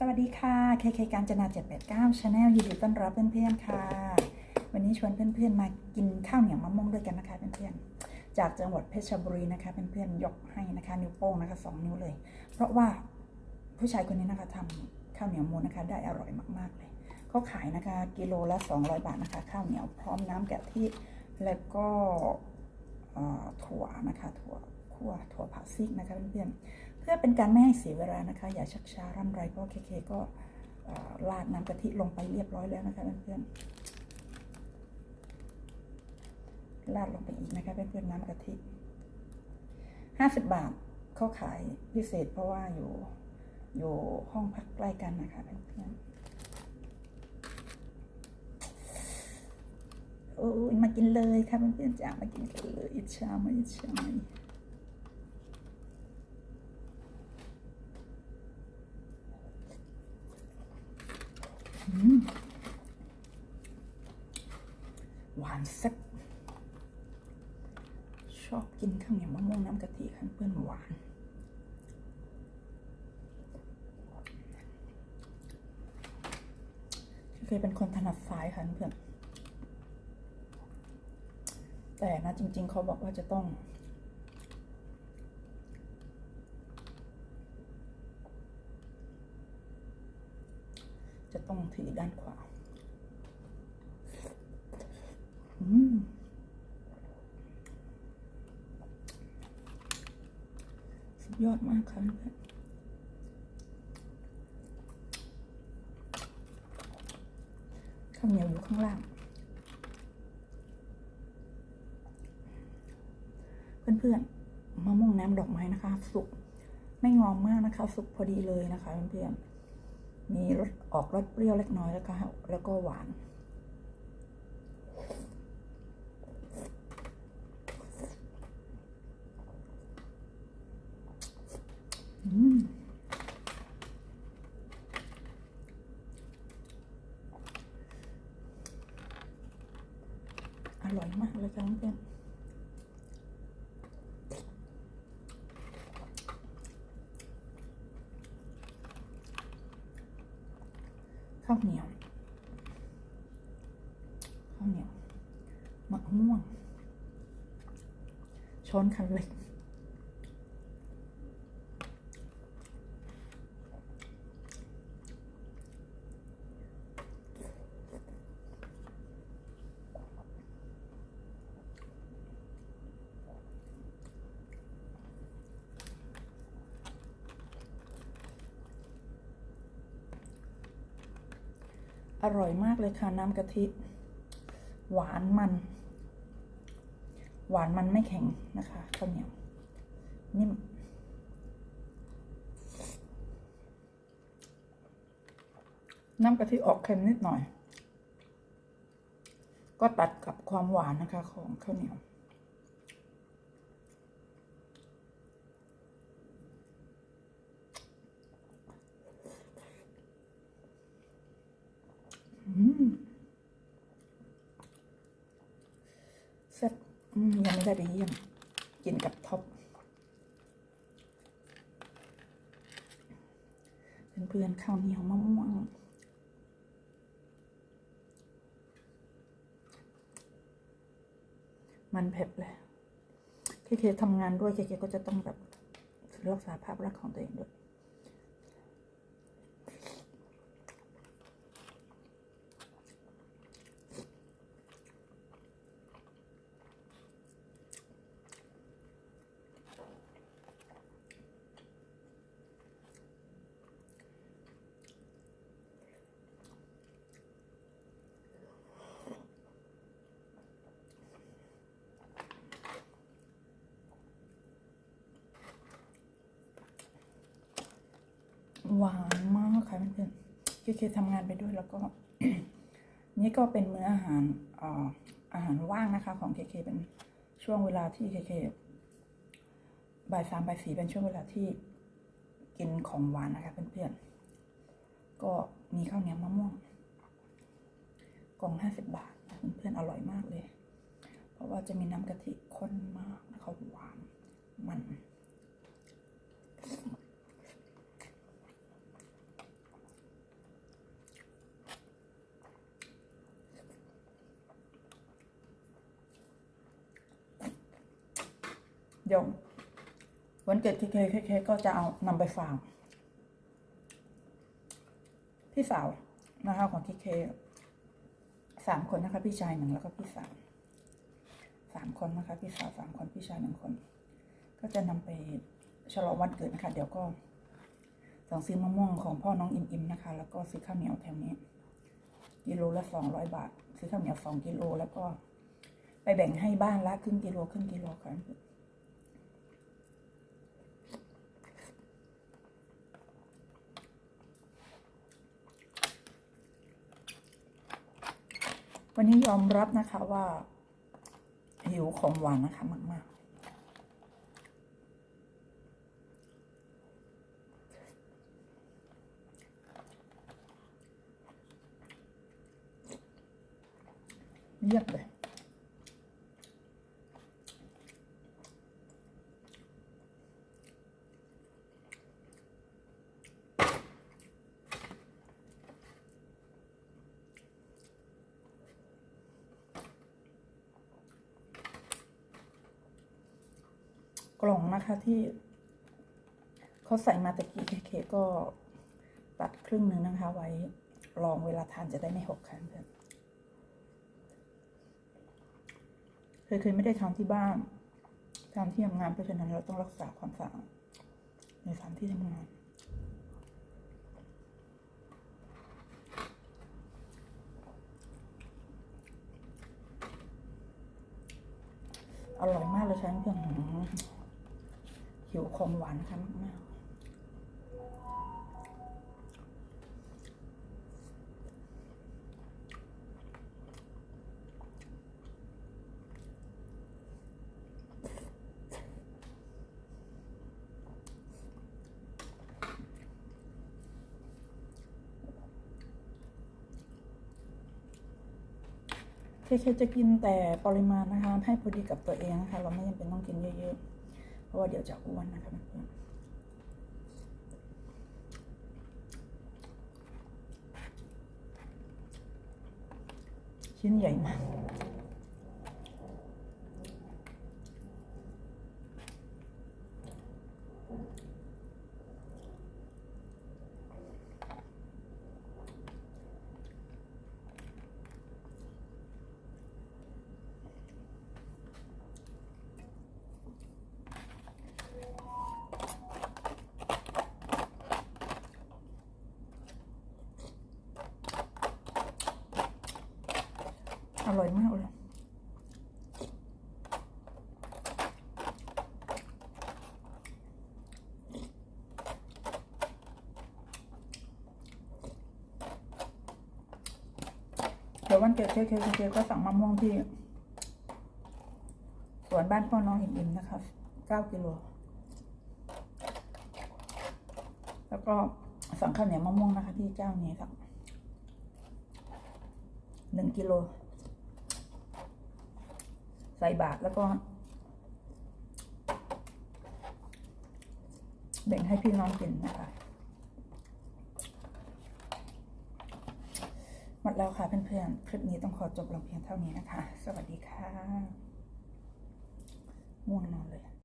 สวัสดีค่ะ KK การจนา 789 Channel ยินดีต้อนรับเพื่อนๆค่ะ วันนี้ชวนเพื่อนๆมากินข้าวเหนียวมะม่วงด้วยกันนะคะเพื่อนๆ จากจังหวัดเพชรบุรีนะคะเพื่อนๆยกให้นะคะนิ้วโป้งนะคะสองนิ้วเลย เพราะว่าผู้ชายคนนี้นะคะทำข้าวเหนียวมูนนะคะได้อร่อยมากๆเลยเขาขายนะคะกิโลละ 200 บาทนะคะ ข้าวเหนียวพร้อมน้ำกะทิแล้วก็ถั่วนะคะถั่วคั่วถั่วผักซีกนะคะเพื่อนๆ พื่อเป็นการไม่ให้เสียเวลานะคะ อย่าชักช้าร่ำไรเพราะเคเคก็ราดน้ำกะทิลงไปเรียบร้อยแล้วนะคะเพื่อนๆราดลงไปอีกนะคะเพื่อนๆน้ำกะทิห้าสิบบาทเขาขายพิเศษเพราะว่าอยู่อยู่ห้องพักใกล้กันนะคะเพื่อนๆโอ้ยมากินเลยค่ะเพื่อนๆจ้ามากินกันเลยอิจฉาไหมอิจฉาไหม หวานแซ่บชอบกินข้าวเหนียวมะม่วงน้ำกะทิค่ะเพื่อนหวานเคยเป็นคนถนัดซ้ายค่ะเพื่อนแต่นะจริง ๆ เขาบอกว่าจะต้อง ต้องถือด้านขวาอืมสุดยอดมากค่ะเพื่อนข้าวเหนียวอยู่ข้างล่าง เพื่อนๆมะม่วงน้ำดอกไม้นะคะ สุกไม่งอมมากนะคะ สุกพอดีเลยนะคะเพื่อนๆ มีรสออกรสเปรี้ยวเล็กน้อยแล้วก็แล้วก็หวาน อืมอร่อยมากเลยค่ะเพื่อน ข้าวเหนียวข้าวเหนียวมะม่วงช้อนคันเล็ก อร่อยมากเลยค่ะน้ำกะทิ หวานมัน หวานมันไม่แข็งนะคะข้าวเหนียวนิ่มน้ำกะทิออกเค็มนิดหน่อย ก็ตัดกับความหวานนะคะของข้าวเหนียว แซ่บยังไม่ได้ไปเยี่ยมกินกับท็อปเพื่อนๆข้าวเหนียวมะม่วงมันเผ็ดเลยเคเคทำงานด้วยเคเคก็จะต้องแบบรักษาภาพลักษณ์ของตัวเองด้วย หวานมากค่ะเพื่อนๆเคเคทำงานไปด้วยแล้วก็ นี่ก็เป็นมื้ออาหารออาหารว่างนะคะของเคเคเป็นช่วงเวลาที่เคเคบ่ายสามบ่ายสี่เป็นช่วงเวลาที่กินของหวานนะคะเพื่อนๆ ก็มีข้าวเหนียวมะม่วงกล่องห้าสิบบาทเพื่อนๆอร่อยมากเลย เพราะว่าจะมีน้ำกะทิข้นมากนะคะหวานมัน อ เดี๋ยววันเกิดเคเคเคก็จะเอานำไปฝากพี่สาวนะคะของเคเคสามคนนะคะ พี่ชายหนึ่งแล้วก็พี่สาวสามคนนะคะ พี่สาวสามคนพี่ชายหนึ่งคน ก็จะนำไปฉลองวันเกิดนะคะ เดี๋ยวก็สั่งซื้อมะม่วงของพ่อน้องอิมอิมนะคะ แล้วก็ซื้อข้าวเหนียวแถวนี้กิโลละสองร้อยบาท ซื้อข้าวเหนียวสองกิโลแล้วก็ไปแบ่งให้บ้านละครึ่งกิโลครึ่งกิโลค่ะ วันนี้ยอมรับนะคะว่า หิวของหวานนะคะมาก ๆเยียบเลย กล่องนะคะที่เขาใส่มาตะกี้เคก็ตัดครึ่งหนึ่งนะคะ ไว้ลองเวลาทานจะได้ไม่หกค่ะเพื่อนเคยเคยไม่ได้ทำที่บ้านทำที่ทำงานเพราะฉะนั้นเราต้องรักษาความสะอาดในสถานที่ทำงานอร่อยมากเลยฉันเพื่อน หิวของหวานค่ะมากเคเคจะกินแต่ปริมาณนะคะ ให้พอดีกับตัวเองนะคะ เราไม่จำเป็นต้องกินเยอะๆ ราะว่าเดี๋ยวจะอ้วนนะคะเพื่อนชิ้นใหญ่มาก อร่อยมากเลยเดี๋ยววันเกิดเคเคเคก็สั่งมะม่วงที่สวนบ้านพ่อน้องอิ่มๆนะคะเก้ากิโล แล้วก็สั่งข้าวเหนียวมะม่วงนะคะที่เจ้านี้ค่ะหนึ่งกิโล ใส่บาทแล้วก็ แบ่งให้พี่น้องกินนะคะหมดแล้วค่ะเพื่อนๆ คลิปนี้ต้องขอจบลงเพียงเท่านี้นะคะ สวัสดีค่ะ ง่วงนอนเลย